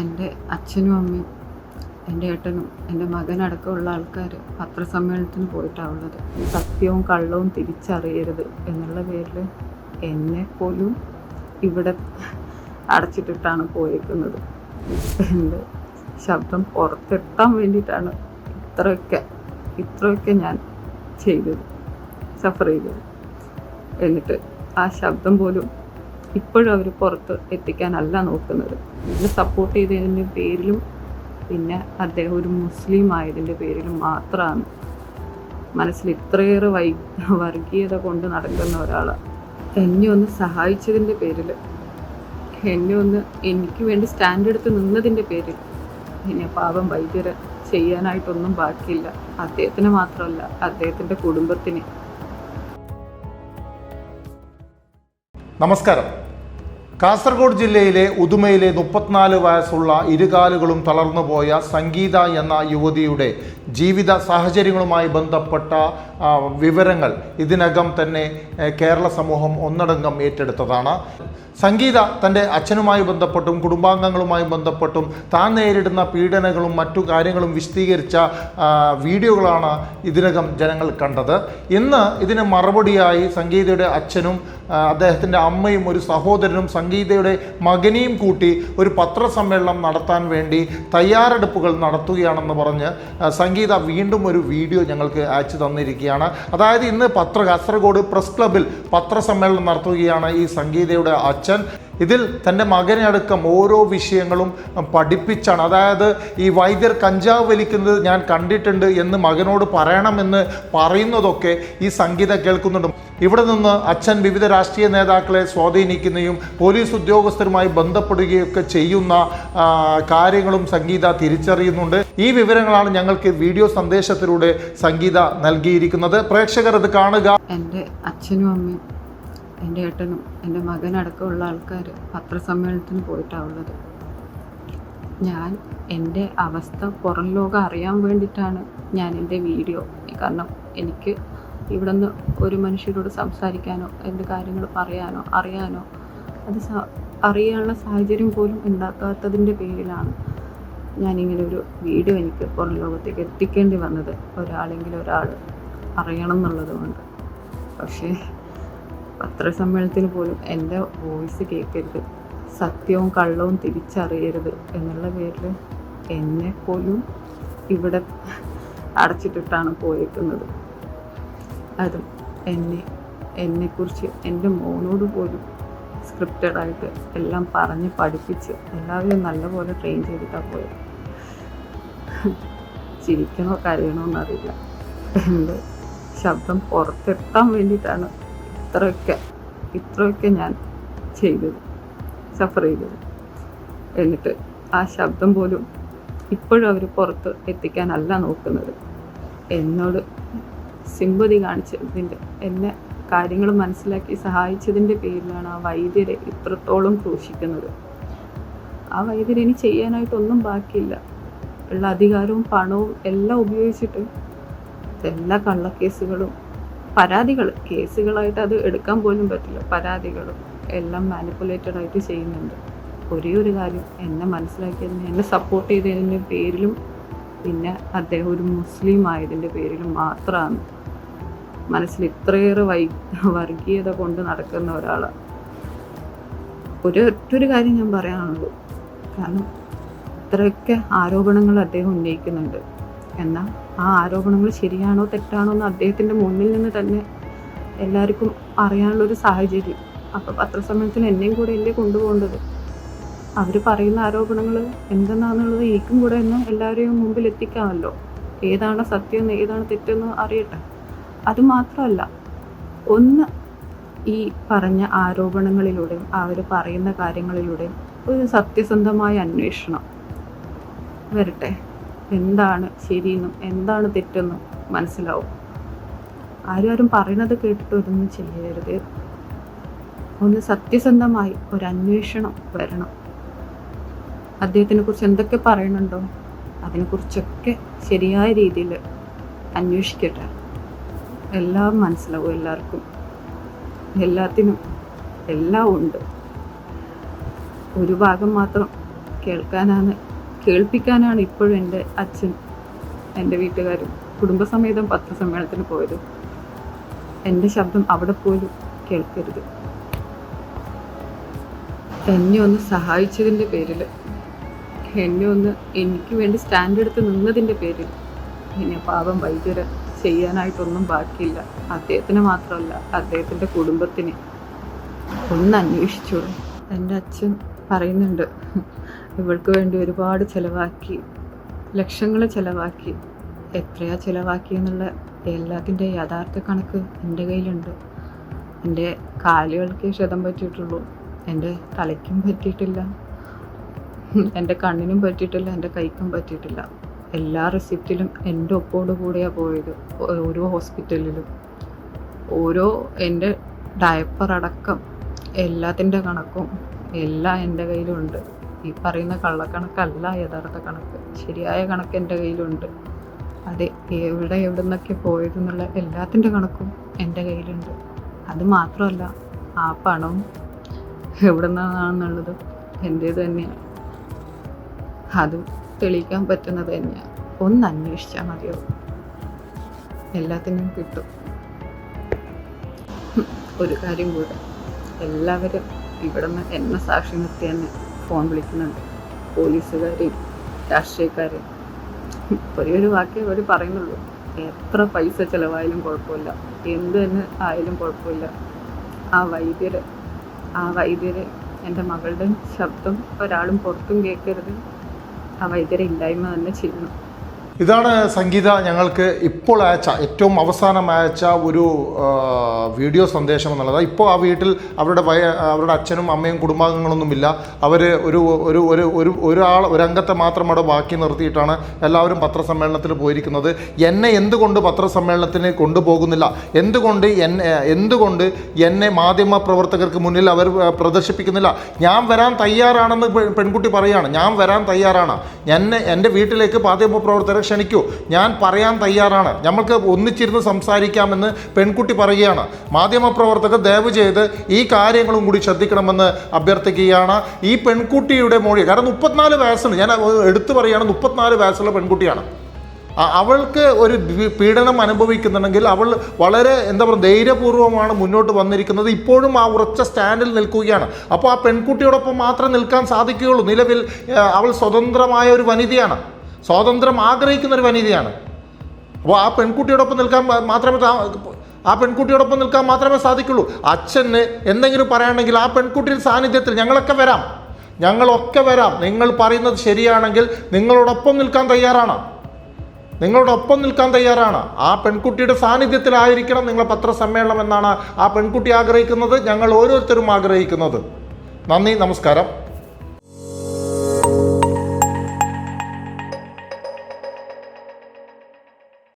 എന്റെ അച്ഛനും അമ്മയും എന്റെ ഏട്ടനും എന്റെ മകനടക്കമുള്ള ആൾക്കാർ പത്രസമ്മേളനത്തിന് പോയിട്ടാണ് സത്യവും കള്ളവും തിരിച്ചറിയരുത് എന്നുള്ള പേരിൽ എന്നെ പോലും ഇവിടെ അടച്ചിട്ടിട്ടാണ് പോയേക്കുന്നത്. എന്റെ ശബ്ദം പുറത്തെത്താൻ വേണ്ടിയിട്ടാണ് ഇത്രയൊക്കെ ഇത്രയൊക്കെ ഞാൻ ചെയ്തത് സഫർ ചെയ്തത്. എന്നിട്ട് ആ ശബ്ദം പോലും ഇപ്പോഴും അവർ പുറത്ത് എത്തിക്കാനല്ല നോക്കുന്നത്. എന്നെ സപ്പോർട്ട് ചെയ്തതിന്റെ പേരിലും പിന്നെ അദ്ദേഹം ഒരു മുസ്ലിം ആയതിന്റെ പേരിലും മാത്രമാണ്. മനസ്സിൽ ഇത്രയേറെ വൈ വർഗീയത കൊണ്ട് നടക്കുന്ന ഒരാളാണ് എന്നെ ഒന്ന് സഹായിച്ചതിന്റെ പേരിൽ എന്നെ ഒന്ന് എനിക്ക് വേണ്ടി സ്റ്റാൻഡ് എടുത്ത് നിന്നതിന്റെ പേരിൽ പിന്നെ പാപം വൈദ്യരെ ചെയ്യാനായിട്ടൊന്നും ബാക്കിയില്ല. അദ്ദേഹത്തിന് മാത്രമല്ല അദ്ദേഹത്തിന്റെ കുടുംബത്തിന് നമസ്കാരം. കാസർഗോഡ് ജില്ലയിലെ ഉദുമയിലെ മുപ്പത്തിനാല് വയസ്സുള്ള ഇരുകാലുകളും തളർന്നുപോയ സംഗീത എന്ന യുവതിയുടെ ജീവിത സാഹചര്യങ്ങളുമായി ബന്ധപ്പെട്ട വിവരങ്ങൾ ഇതിനകം തന്നെ കേരള സമൂഹം ഒന്നടങ്കം ഏറ്റെടുത്തതാണ്. സംഗീത തന്റെ അച്ഛനുമായി ബന്ധപ്പെട്ടും കുടുംബാംഗങ്ങളുമായി ബന്ധപ്പെട്ടും താൻ നേരിടുന്ന പീഡനങ്ങളും മറ്റു കാര്യങ്ങളും വിശദീകരിച്ച വീഡിയോകളാണ് ഇതിനകം ജനങ്ങൾ കണ്ടത്. ഇന്ന് ഇതിന് മറുപടിയായി സംഗീതയുടെ അച്ഛനും അദ്ദേഹത്തിന്റെ അമ്മയും ഒരു സഹോദരനും സംഗീതയുടെ മകനെയും കൂട്ടി ഒരു പത്രസമ്മേളനം നടത്താൻ വേണ്ടി തയ്യാറെടുപ്പുകൾ നടത്തുകയാണെന്ന് പറഞ്ഞ് സംഗീത വീണ്ടും ഒരു വീഡിയോ ഞങ്ങൾക്ക് അയച്ചു തന്നിരിക്കുകയാണ്. അതായത് ഇന്ന് പത്ര കാസർഗോഡ് പ്രസ് ക്ലബിൽ പത്രസമ്മേളനം നടത്തുകയാണ് ഈ സംഗീതയുടെ അച്ഛൻ. ഇതിൽ തന്റെ മകനെ അടക്കം ഓരോ വിഷയങ്ങളും പഠിപ്പിച്ചാണ്. അതായത് ഈ വൈദ്യർ കഞ്ചാവ് വലിക്കുന്നത് ഞാൻ കണ്ടിട്ടുണ്ട് എന്ന് മകനോട് പറയണമെന്ന് പറയുന്നതൊക്കെ ഈ സംഗീത കേൾക്കുന്നുണ്ട്. ഇവിടെ നിന്ന് അച്ഛൻ വിവിധ രാഷ്ട്രീയ നേതാക്കളെ സ്വാധീനിക്കുകയും പോലീസ് ഉദ്യോഗസ്ഥരുമായി ബന്ധപ്പെടുകയൊക്കെ ചെയ്യുന്ന കാര്യങ്ങളും സംഗീത തിരിച്ചറിയുന്നുണ്ട്. ഈ വിവരങ്ങളാണ് ഞങ്ങൾക്ക് വീഡിയോ സന്ദേശത്തിലൂടെ സംഗീത നൽകിയിരിക്കുന്നത്. പ്രേക്ഷകർ ഇത് കാണുക. എന്റെ അച്ഛനും അമ്മയും എന്റെ ഏട്ടനും എന്റെ മകനടക്കമുള്ള ആൾക്കാർ പത്രസമ്മേളനത്തിന് പോയിട്ടാണ് ഞാൻ എന്റെ അവസ്ഥ പുറം ലോകം അറിയാൻ വേണ്ടിയിട്ടാണ് ഞാൻ എന്റെ വീഡിയോ. കാരണം എനിക്ക് ഇവിടെ നിന്ന് ഒരു മനുഷ്യരോട് സംസാരിക്കാനോ എന്റെ കാര്യങ്ങൾ പറയാനോ അറിയാനോ അത് അറിയാനുള്ള സാഹചര്യം പോലും ഉണ്ടാക്കാത്തതിന്റെ പേരിലാണ് ഞാനിങ്ങനെ ഒരു വീഡിയോ എനിക്ക് പുറം ലോകത്തേക്ക് എത്തിക്കേണ്ടി വന്നത്. ഒരാളെങ്കിലും ഒരാൾ അറിയണം എന്നുള്ളത് കൊണ്ട്. പക്ഷേ പത്രസമ്മേളനത്തിന് പോലും എന്റെ വോയിസ് കേൾക്കരുത്. സത്യവും കള്ളവും തിരിച്ചറിയരുത് എന്നുള്ള പേരിൽ എന്നെ പോലും ഇവിടെ അടച്ചിട്ടിട്ടാണ് പോയേക്കുന്നത്. അതും എന്നെ എന്നെക്കുറിച്ച് എന്റെ മോനോട് പോലും സ്ക്രിപ്റ്റഡ് ആയിട്ട് എല്ലാം പറഞ്ഞ് പഠിപ്പിച്ച് എല്ലാവരും നല്ലപോലെ ട്രെയിൻ ചെയ്തിട്ടാണ് പോയത്. ചിരിക്കണോ കരയണോ എന്നറിയില്ല. എന്റെ ശബ്ദം പുറത്തെത്താൻ വേണ്ടിയിട്ടാണ് ഇത്രയൊക്കെ ഇത്രയൊക്കെ ഞാൻ ചെയ്തത് സഫർ ചെയ്തത്. എന്നിട്ട് ആ ശബ്ദം പോലും ഇപ്പോഴും അവർ പുറത്ത് എത്തിക്കാനല്ല നോക്കുന്നത്. എന്നോട് സിമ്പതി കാണിച്ചതിന്റെ എന്നെ കാര്യങ്ങൾ മനസ്സിലാക്കി സഹായിച്ചതിന്റെ പേരിലാണ് ആ വൈദ്യരെ ഇത്രത്തോളം ക്രൂശിക്കുന്നത്. ആ വൈദ്യരെ ഇനി ചെയ്യാനായിട്ടൊന്നും ബാക്കിയില്ല. ഉള്ള അധികാരവും പണവും എല്ലാം ഉപയോഗിച്ചിട്ട് എല്ലാ കള്ളക്കേസുകളും പരാതികൾ കേസുകളായിട്ട് അത് എടുക്കാൻ പോലും പറ്റില്ല. പരാതികളും എല്ലാം മാനിപ്പുലേറ്റഡ് ആയിട്ട് ചെയ്യുന്നുണ്ട്. ഒരേ ഒരു കാര്യം എന്നെ മനസ്സിലാക്കിയതിന് എന്നെ സപ്പോർട്ട് ചെയ്തതിന്റെ പേരിലും പിന്നെ അദ്ദേഹം ഒരു മുസ്ലിം ആയതിന്റെ പേരിലും മാത്രമാണ്. മനസ്സിൽ ഇത്രയേറെ വൈ വർഗീയത കൊണ്ട് നടക്കുന്ന ഒരാളാണ് ഒരു ഒറ്റൊരു കാര്യം ഞാൻ പറയാനുള്ളൂ. കാരണം ഇത്രയൊക്കെ ആരോപണങ്ങൾ അദ്ദേഹം ഉന്നയിക്കുന്നുണ്ട്. എന്നാൽ ആ ആരോപണങ്ങൾ ശരിയാണോ തെറ്റാണോ എന്ന് അദ്ദേഹത്തിന്റെ മുന്നിൽ നിന്ന് തന്നെ എല്ലാവർക്കും അറിയാനുള്ളൊരു സാഹചര്യം. അപ്പോൾ പത്രസമ്മേളനത്തിൽ എന്നെയും കൂടെ അല്ലേ കൊണ്ടുപോകേണ്ടത്? അവർ പറയുന്ന ആരോപണങ്ങൾ എന്തെന്നാണെന്നുള്ളത് എനിക്കും കൂടെ എന്ന് എല്ലാവരെയും മുമ്പിൽ എത്തിക്കാമല്ലോ. ഏതാണ് സത്യം ഏതാണ് തെറ്റെന്ന് അറിയട്ടെ. അതുമാത്രമല്ല ഒന്ന് ഈ പറഞ്ഞ ആരോപണങ്ങളിലൂടെയും അവർ പറയുന്ന കാര്യങ്ങളിലൂടെയും ഒരു സത്യസന്ധമായ അന്വേഷണം വരട്ടെ. എന്താണ് ശരിയെന്നും എന്താണ് തെറ്റെന്നും മനസ്സിലാവും. ആരും ആരും പറയണത് കേട്ടിട്ട് ഒന്നും ചെയ്യരുത്. ഒന്ന് സത്യസന്ധമായി ഒരു അന്വേഷണം വരണം. അദ്ദേഹത്തിനെ കുറിച്ച് എന്തൊക്കെ പറയണുണ്ടോ അതിനെക്കുറിച്ചൊക്കെ ശരിയായ രീതിയിൽ അന്വേഷിക്കട്ടെ. എല്ലാം മനസ്സിലാവും എല്ലാവർക്കും. എല്ലാത്തിനും എല്ലാം ഉണ്ട്. ഒരു ഭാഗം മാത്രം കേൾക്കാനാണ് കേൾപ്പിക്കാനാണ് ഇപ്പോഴും എന്റെ അച്ഛൻ എന്റെ വീട്ടുകാരും കുടുംബസമേതം പത്രസമ്മേളനത്തിന് പോയത്. എന്റെ ശബ്ദം അവിടെ പോലും കേൾക്കരുത്. എന്നെ ഒന്ന് സഹായിച്ചതിന്റെ പേരിൽ എന്നെ ഒന്ന് എനിക്ക് വേണ്ടി സ്റ്റാൻഡ് എടുത്ത് നിന്നതിന്റെ പേരിൽ പിന്നെ പാപം വൈദ്യര ചെയ്യാനായിട്ടൊന്നും ബാക്കിയില്ല. അദ്ദേഹത്തിന് മാത്രമല്ല അദ്ദേഹത്തിന്റെ കുടുംബത്തിന് ഒന്ന് അന്വേഷിച്ചോളൂ. എന്റെ അച്ഛൻ പറയുന്നുണ്ട്. ഇവൾക്ക് വേണ്ടി ഒരുപാട് ചിലവാക്കി ലക്ഷങ്ങൾ ചിലവാക്കി. എത്രയാ ചിലവാക്കി എന്നുള്ള എല്ലാത്തിന്റെ യഥാർത്ഥ കണക്ക് എന്റെ കയ്യിലുണ്ട്. എന്റെ കാലുകൾക്ക് ക്ഷതം പറ്റിയിട്ടുള്ളൂ. എന്റെ തലയ്ക്കും പറ്റിയിട്ടില്ല. എന്റെ കണ്ണിനും പറ്റിയിട്ടില്ല. എന്റെ കൈക്കും പറ്റിയിട്ടില്ല. എല്ലാ റെസിപ്റ്റിലും എന്റെ ഒപ്പോട് കൂടെയാണ് പോയത് ഓരോ ഹോസ്പിറ്റലിലും. ഓരോ എന്റെ ഡയപ്പർ അടക്കം എല്ലാത്തിന്റെ കണക്കും എല്ലാം എന്റെ കയ്യിലുണ്ട്. ഈ പറയുന്ന കള്ളക്കണക്കല്ല യഥാർത്ഥ കണക്ക്. ശരിയായ കണക്ക് എന്റെ കയ്യിലുണ്ട്. അതെ എവിടെ എവിടെ നിന്നൊക്കെ പോയതെന്നുള്ള എല്ലാത്തിന്റെ കണക്കും എന്റെ കയ്യിലുണ്ട്. അത് മാത്രമല്ല ആ പണം എവിടെ നിന്നാണെന്നുള്ളത് എന്റേത് തന്നെയാണ്. അതും തെളിയിക്കാൻ പറ്റുന്നത് തന്നെയാണ്. ഒന്ന് അന്വേഷിച്ചാൽ മതിയാവും എല്ലാത്തിനും കിട്ടും. ഒരു കാര്യം കൂടെ. എല്ലാവരും ഇവിടെ നിന്ന് എന്നെ സാക്ഷി നിർത്തി തന്നെ ഫോൺ വിളിക്കുന്നുണ്ട്. പോലീസുകാരെയും രാഷ്ട്രീയക്കാരെയും ഒരേ ഒരു വാക്കേ അവർ പറയുന്നുള്ളൂ. എത്ര പൈസ ചിലവായാലും കുഴപ്പമില്ല. എന്ത് തന്നെ ആയാലും കുഴപ്പമില്ല. ആ വൈദ്യര് ആ വൈദ്യര് എന്റെ മകളുടെ ശബ്ദം ഒരാളും പുറത്തും കേൾക്കരുത്. ആ വൈദ്യരെ ഇല്ലായ്മ തന്നെ ചെയ്യണം. ഇതാണ് സംഗീത ഞങ്ങൾക്ക് ഇപ്പോൾ അയച്ച ഏറ്റവും അവസാനം അയച്ച ഒരു വീഡിയോ സന്ദേശം എന്നുള്ളത്. ഇപ്പോൾ ആ വീട്ടിൽ അവരുടെ വയ അവരുടെ അച്ഛനും അമ്മയും കുടുംബാംഗങ്ങളൊന്നുമില്ല. അവർ ഒരു ഒരു ഒരു ഒരു ഒരാൾ ഒരംഗത്തെ മാത്രം അവിടെ ബാക്കി നിർത്തിയിട്ടാണ് എല്ലാവരും പത്രസമ്മേളനത്തിൽ പോയിരിക്കുന്നത്. എന്നെ എന്തുകൊണ്ട് പത്രസമ്മേളനത്തിന് കൊണ്ടുപോകുന്നില്ല? എന്തുകൊണ്ട് എന്നെ എന്തുകൊണ്ട് എന്നെ മാധ്യമ പ്രവർത്തകർക്ക് മുന്നിൽ അവർ പ്രദർശിപ്പിക്കുന്നില്ല? ഞാൻ വരാൻ തയ്യാറാണെന്ന് പെൺകുട്ടി പറയുകയാണ് ഞാൻ വരാൻ തയ്യാറാണ്. എന്നെ എന്റെ വീട്ടിലേക്ക് മാധ്യമ ക്ഷണിക്കൂ. ഞാൻ പറയാൻ തയ്യാറാണ്. നമ്മൾക്ക് ഒന്നിച്ചിരുന്ന് സംസാരിക്കാമെന്ന് പെൺകുട്ടി പറയുകയാണ്. മാധ്യമ പ്രവർത്തകർ ദയവ് ചെയ്ത് ഈ കാര്യങ്ങളും കൂടി ശ്രദ്ധിക്കണമെന്ന് അഭ്യർത്ഥിക്കുകയാണ്. ഈ പെൺകുട്ടിയുടെ മൊഴി കാരണം മുപ്പത്തിനാല് വയസ്സാണ് ഞാൻ എടുത്തു പറയുകയാണ് മുപ്പത്തിനാല് വയസ്സുള്ള പെൺകുട്ടിയാണ്. അവൾക്ക് ഒരു പീഡനം അനുഭവിക്കുന്നുണ്ടെങ്കിൽ അവൾ വളരെ എന്താ പറയുക ധൈര്യപൂർവമാണ് മുന്നോട്ട് വന്നിരിക്കുന്നത്. ഇപ്പോഴും ആ ഉറച്ച സ്റ്റാൻഡിൽ നിൽക്കുകയാണ്. അപ്പോൾ ആ പെൺകുട്ടിയോടൊപ്പം മാത്രം നിൽക്കാൻ സാധിക്കുകയുള്ളൂ. നിലവിൽ അവൾ സ്വതന്ത്രമായ ഒരു വനിതയാണ്. സ്വാതന്ത്ര്യം ആഗ്രഹിക്കുന്ന ഒരു വനിതയാണ്. അപ്പോൾ ആ പെൺകുട്ടിയോടൊപ്പം നിൽക്കാൻ മാത്രമേ ആ പെൺകുട്ടിയോടൊപ്പം നിൽക്കാൻ മാത്രമേ സാധിക്കുള്ളൂ. അച്ഛന് എന്തെങ്കിലും പറയാണെങ്കിൽ ആ പെൺകുട്ടിയുടെ സാന്നിധ്യത്തിൽ ഞങ്ങളൊക്കെ വരാം. ഞങ്ങളൊക്കെ വരാം. നിങ്ങൾ പറയുന്നത് ശരിയാണെങ്കിൽ നിങ്ങളോടൊപ്പം നിൽക്കാൻ തയ്യാറാണ്. നിങ്ങളോടൊപ്പം നിൽക്കാൻ തയ്യാറാണ്. ആ പെൺകുട്ടിയുടെ സാന്നിധ്യത്തിലായിരിക്കണം നിങ്ങൾ പത്രസമ്മേളനം എന്നാണ് ആ പെൺകുട്ടി ആഗ്രഹിക്കുന്നത്. ഞങ്ങൾ ഓരോരുത്തരും ആഗ്രഹിക്കുന്നത്. നന്ദി നമസ്കാരം.